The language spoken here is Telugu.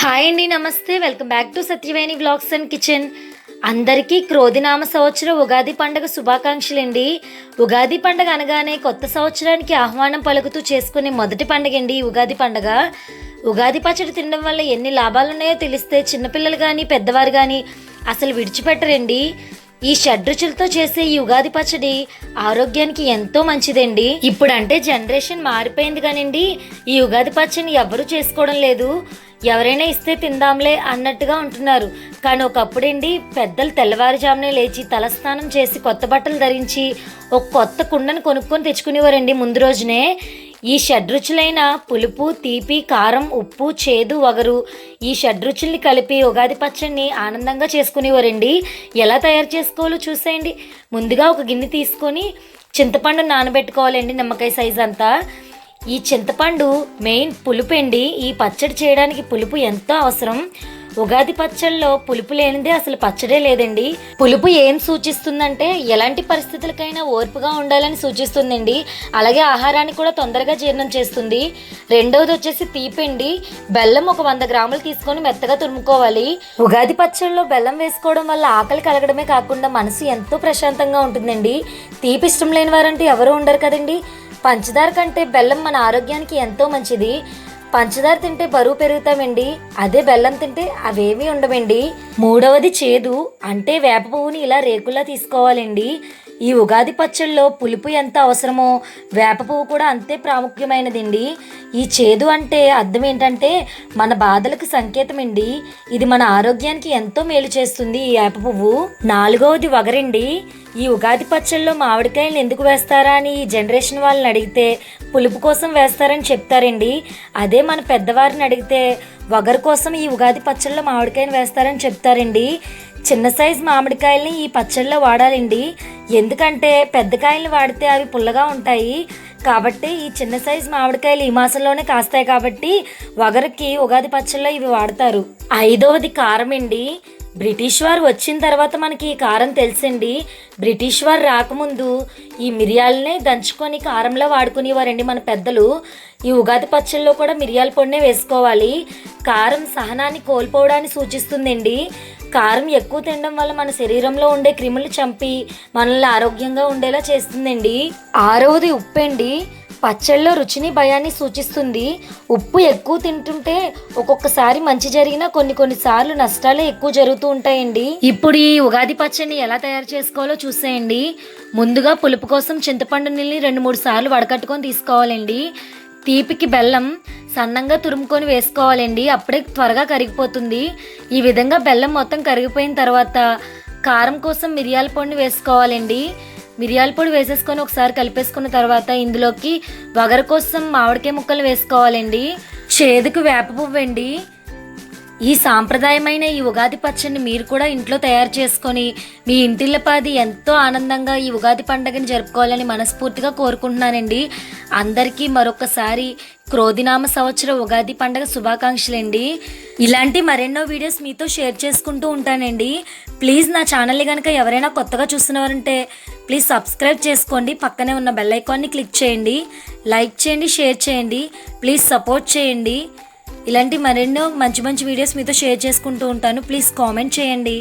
హాయ్ అండి నమస్తే. Welcome back to Satyaveni blogs and kitchen. అందరికీ క్రోధినామ సంవత్సరం ఉగాది పండుగ శుభాకాంక్షలు అండి ఉగాది పండుగ అనగానే కొత్త సంవత్సరానికి ఆహ్వానం పలుకుతూ చేసుకునే మొదటి పండుగ అండి ఉగాది పండుగ. ఉగాది పచ్చడి తినడం వల్ల ఎన్ని లాభాలు ఉన్నాయో తెలిస్తే చిన్నపిల్లలు కానీ పెద్దవారు కానీ అసలు విడిచిపెట్టరండి. ఈ షడ్రుచులతో చేసే ఈ ఉగాది పచ్చడి ఆరోగ్యానికి ఎంతో మంచిదండి. ఇప్పుడంటే జనరేషన్ మారిపోయింది కానివ్వండి ఈ ఉగాది పచ్చడిని ఎవరు చేసుకోవడం లేదు. ఎవరైనా ఇస్తే తిందాంలే అన్నట్టుగా ఉంటున్నారు. కానీ ఒకప్పుడండి పెద్దలు తెల్లవారుజామునే లేచి తలస్నానం చేసి కొత్త బట్టలు ధరించి ఒక కొత్త కుండను కొనుక్కొని తెచ్చుకునేవారండి ముందు రోజునే. ఈ షడ్రుచులైన పులుపు తీపి కారం ఉప్పు చేదు వగరు. ఈ షడ్రుచుల్ని కలిపి ఉగాది పచ్చడిని ఆనందంగా చేసుకునేవారండి. ఎలా తయారు చేసుకోవాలో చూసేయండి. ముందుగా ఒక గిన్నె తీసుకొని చింతపండు నానబెట్టుకోవాలండి నిమ్మకాయ సైజ్ అంతా. ఈ చింతపండు మెయిన్ పులుపు అండి ఈ పచ్చడి చేయడానికి పులుపు ఎంతో అవసరం. ఉగాది పచ్చళ్ళలో పులుపు లేనిదే అసలు పచ్చడే లేదండి. పులుపు ఏం సూచిస్తుందంటే ఎలాంటి పరిస్థితులకైనా ఓర్పుగా ఉండాలని సూచిస్తుందండి. అలాగే ఆహారాన్ని కూడా తొందరగా జీర్ణం చేస్తుంది. రెండవది వచ్చేసి తీపండి. బెల్లం ఒక వంద గ్రాములు తీసుకొని మెత్తగా తురుముకోవాలి. ఉగాది పచ్చళ్ళలో బెల్లం వేసుకోవడం వల్ల ఆకలి కలగడమే కాకుండా మనసు ఎంతో ప్రశాంతంగా ఉంటుందండి. తీపి ఇష్టం లేని వారంటే ఎవరు ఉండరు కదండి. పంచదార కంటే బెల్లం మన ఆరోగ్యానికి ఎంతో మంచిది. పంచదార తింటే బరువు పెరుగుతామండి అదే బెల్లం తింటే అవేమీ ఉండవండి. మూడవది చేదు అంటే వేప పువ్వుని ఇలా రేకులా తీసుకోవాలండి. ఈ ఉగాది పచ్చళ్ళలో పులుపు ఎంత అవసరమో వేప పువ్వు కూడా అంతే ప్రాముఖ్యమైనదండి. ఈ చేదు అంటే అర్థం ఏంటంటే మన బాధలకు సంకేతం అండి ఇది మన ఆరోగ్యానికి ఎంతో మేలు చేస్తుంది ఈ వేప పువ్వు. నాలుగవది వగరండి ఈ ఉగాది పచ్చళ్ళలో మామిడికాయలు ఎందుకు వేస్తారా అని ఈ జనరేషన్ వాళ్ళని అడిగితే పులుపు కోసం వేస్తారని చెప్తారండి. అదే మన పెద్దవారిని అడిగితే వగరు కోసం ఈ ఉగాది పచ్చళ్ళలో మామిడికాయలు వేస్తారని చెప్తారండి. చిన్న సైజు మామిడికాయల్ని ఈ పచ్చళ్ళలో వాడాలండి. ఎందుకంటే పెద్ద కాయలు వాడితే అవి పుల్లగా ఉంటాయి. కాబట్టి ఈ చిన్న సైజు మామిడికాయలు ఈ మాసంలోనే కాస్తాయి కాబట్టి వగరుకి ఉగాది పచ్చళ్ళలో ఇవి వాడతారు. ఐదవది కారం అండి బ్రిటిష్ వారు వచ్చిన తర్వాత మనకి ఈ కారం తెలుసండి. బ్రిటిష్ వారు రాకముందు ఈ మిరియాలనే దంచుకొని కారంలో వాడుకునేవారండి మన పెద్దలు. ఈ ఉగాది పచ్చళ్ళలో కూడా మిరియాల పొడినే వేసుకోవాలి. కారం సహనాన్ని కోల్పోవడాన్ని సూచిస్తుందండి. కారం ఎక్కువ తినడం వల్ల మన శరీరంలో ఉండే క్రిములు చంపి మనల్ని ఆరోగ్యంగా ఉండేలా చేస్తుందండి. ఆరవది ఉప్పండి. పచ్చళ్ళలో రుచిని భయాన్ని సూచిస్తుంది. ఉప్పు ఎక్కువ తింటుంటే ఒక్కొక్కసారి మంచి జరిగినా కొన్ని కొన్నిసార్లు నష్టాలే ఎక్కువ జరుగుతూ ఉంటాయండి. ఇప్పుడు ఈ ఉగాది పచ్చడిని ఎలా తయారు చేసుకోవాలో చూసేయండి. ముందుగా పులుపు కోసం చింతపండు నీళ్ళని రెండు మూడు సార్లు వడకట్టుకొని తీసుకోవాలండి. తీపికి బెల్లం సన్నంగా తురుముకొని వేసుకోవాలండి. అప్పుడే త్వరగా కరిగిపోతుంది. ఈ విధంగా బెల్లం మొత్తం కరిగిపోయిన తర్వాత కారం కోసం మిరియాల పొడిని వేసుకోవాలండి. మిరియాల పొడి వేసేసుకొని ఒకసారి కలిపేసుకున్న తర్వాత ఇందులోకి వగర కోసం మామిడికాయ ముక్కలు వేసుకోవాలండి. చేదుకు వేప పువ్వండి. ఈ సాంప్రదాయమైన ఈ ఉగాది పచ్చడిని మీరు కూడా ఇంట్లో తయారు చేసుకొని మీ ఇంటిల్లపాది ఎంతో ఆనందంగా ఈ ఉగాది పండుగని జరుపుకోవాలని మనస్ఫూర్తిగా కోరుకుంటున్నానండి. అందరికీ మరొకసారి క్రోధినామ సంవత్సర ఉగాది పండుగ శుభాకాంక్షలండి. ఇలాంటి మరెన్నో వీడియోస్ మీతో షేర్ చేసుకుంటూ ఉంటానండి. ప్లీజ్ నా ఛానల్ని కనుక ఎవరైనా కొత్తగా చూస్తున్నవారంటే ప్లీజ్ సబ్స్క్రైబ్ చేసుకోండి. పక్కనే ఉన్న బెల్ ఐకాన్ని క్లిక్ చేయండి. లైక్ చేయండి షేర్ చేయండి. ప్లీజ్ సపోర్ట్ చేయండి. ఇలాంటి మరెన్నో మంచి మంచి వీడియోస్ మీతో షేర్ చేసుకుంటూ ఉంటాను. ప్లీజ్ కామెంట్ చేయండి.